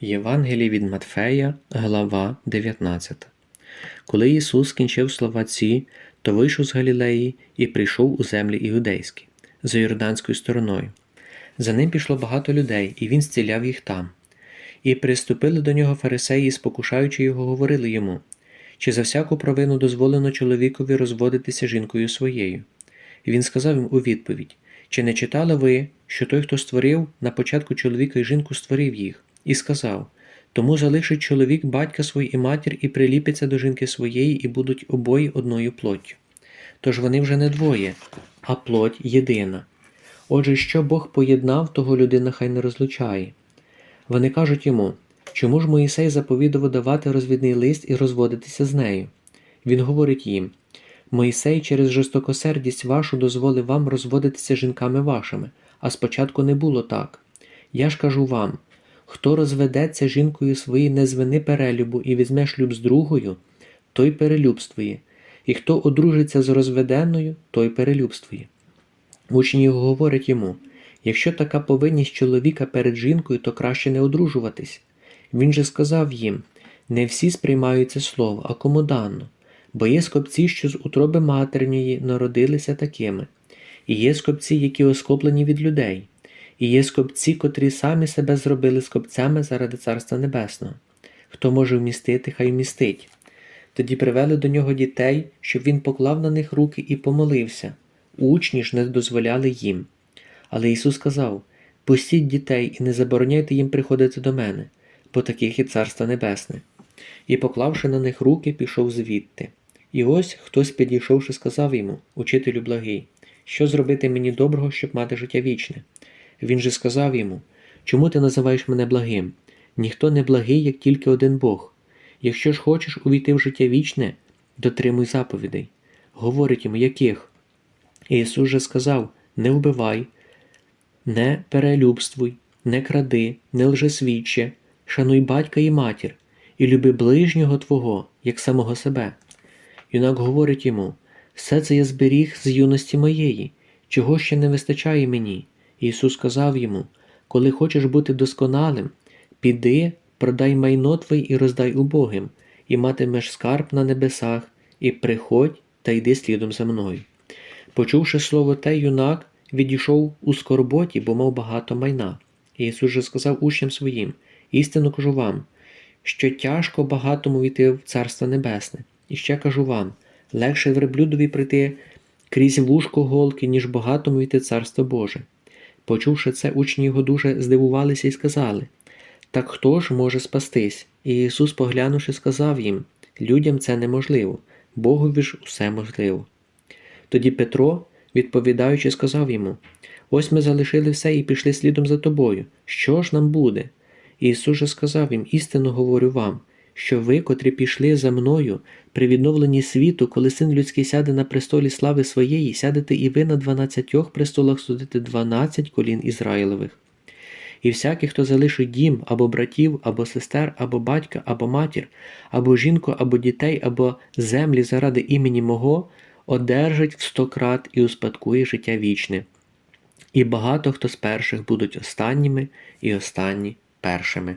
Євангеліє від Матфея, глава 19. Коли Ісус скінчив слова ці, то вийшов з Галілеї і прийшов у землі іудейські, за Йорданською стороною. За ним пішло багато людей, і він зціляв їх там. І приступили до нього фарисеї, спокушаючи його, говорили йому, чи за всяку провину дозволено чоловікові розводитися жінкою своєю. Він сказав їм у відповідь: Чи не читали ви, що той, хто створив на початку чоловіка і жінку, створив їх, і сказав: Тому залишить чоловік батька свій і матір, і приліпиться до жінки своєї, і будуть обоє одною плоттю. Тож вони вже не двоє, а плоть єдина. Отже, що Бог поєднав, того людина хай не розлучає. Вони кажуть йому, чому ж Моїсей заповідував давати розвідний лист і розводитися з нею? Він говорить їм: Моїсей через жорстокосердість вашу дозволив вам розводитися жінками вашими, а спочатку не було так. Я ж кажу вам: хто розведеться жінкою своєю не з вини перелюбу і візьме шлюб з другою, той перелюбствує, і хто одружиться з розведеною, той перелюбствує. Учні його говорять йому: якщо така повинність чоловіка перед жінкою, то краще не одружуватись. Він же сказав їм: не всі сприймають це слово, а кому дано, бо є скопці, що з утроби матерньої народилися такими, і є скопці, які оскоплені від людей, і є скопці, котрі самі себе зробили скопцями заради Царства Небесного. Хто може вмістити, хай вмістить. Тоді привели до нього дітей, щоб він поклав на них руки і помолився. Учні ж не дозволяли їм. Але Ісус сказав: Пустіть дітей і не забороняйте їм приходити до мене, бо таких і Царство Небесне. І, поклавши на них руки, пішов звідти. І ось хтось, підійшовши, сказав йому, Учителю благий, що зробити мені доброго, щоб мати життя вічне? Він же сказав йому, Чому ти називаєш мене благим? Ніхто не благий, як тільки один Бог. Якщо ж хочеш увійти в життя вічне, дотримуй заповідей. Говорить йому, яких? Ісус же сказав: Не вбивай, не перелюбствуй, не кради, не лжесвідче, шануй батька і матір, і люби ближнього Твого, як самого себе. Юнак говорить йому: все це я зберіг з юності моєї, чого ще не вистачає мені. Ісус сказав йому: Коли хочеш бути досконалим, піди, продай майно твоє і роздай убогим, і матимеш скарб на небесах, і приходь та йди слідом за мною. Почувши слово те, юнак відійшов у скорботі, бо мав багато майна. Ісус же сказав учням своїм: істинно кажу вам, що тяжко багатому війти в Царство Небесне. І ще кажу вам: легше верблюдові прийти крізь вушко голки, ніж багатому війти Царство Боже. Почувши це, учні його дуже здивувалися і сказали: Так хто ж може спастись? І Ісус, поглянувши, сказав їм: Людям це неможливо, Богові ж усе можливо. Тоді Петро, відповідаючи, сказав йому: Ось ми залишили все і пішли слідом за тобою. Що ж нам буде? І Ісус же сказав їм: істинно говорю вам, що ви, котрі пішли за мною, при відновленні світу, коли син людський сяде на престолі слави своєї, сядете і ви на дванадцятьох престолах судите дванадцять колін Ізраїлевих. І всякий, хто залишить дім або братів, або сестер, або батька, або матір, або жінку, або дітей, або землі заради імені мого, одержить в сто крат і успадкує життя вічне. І багато хто з перших будуть останніми, і останні першими.